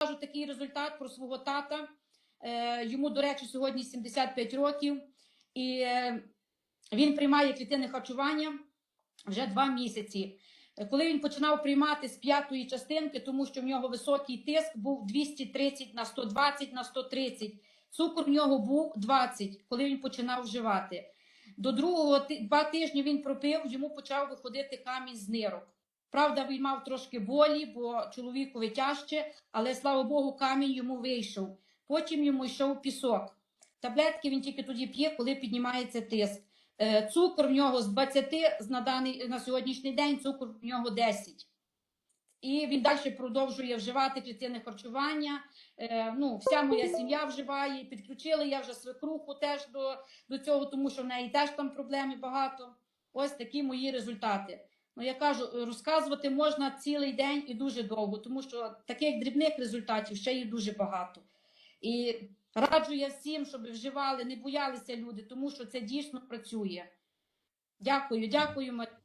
розкажу такий результат про свого тата. Е, Йому, до речі, сьогодні 75 років, і е, він приймає клітинне харчування вже два місяці. Е, Коли він починав приймати з п'ятої частинки, тому що в нього високий тиск був 230 на 120 на 130, цукор в нього був 20, коли він починав вживати. До другого два тижні він пропив, йому почав виходити камінь з нирок. Правда, він мав трошки болі, бо чоловікові тяжче, але слава Богу, камінь йому вийшов. Потім йому йшов пісок. Таблетки він тільки тоді п'є, коли піднімається тиск. Е, Цукор в нього з 20 на, даний, на сьогоднішній день, цукор в нього 10. І він далі продовжує вживати клітинне харчування. Е, ну, вся моя сім'я вживає. Підключили я вже свекруху теж до, до цього, тому що в неї теж там проблеми багато. Ось такі мої результати. Ну, я кажу, розказувати можна цілий день і дуже довго, тому що таких дрібних результатів ще є дуже багато. І раджу я всім, щоб вживали, не боялися люди, тому що це дійсно працює. Дякую, дякую. Марія.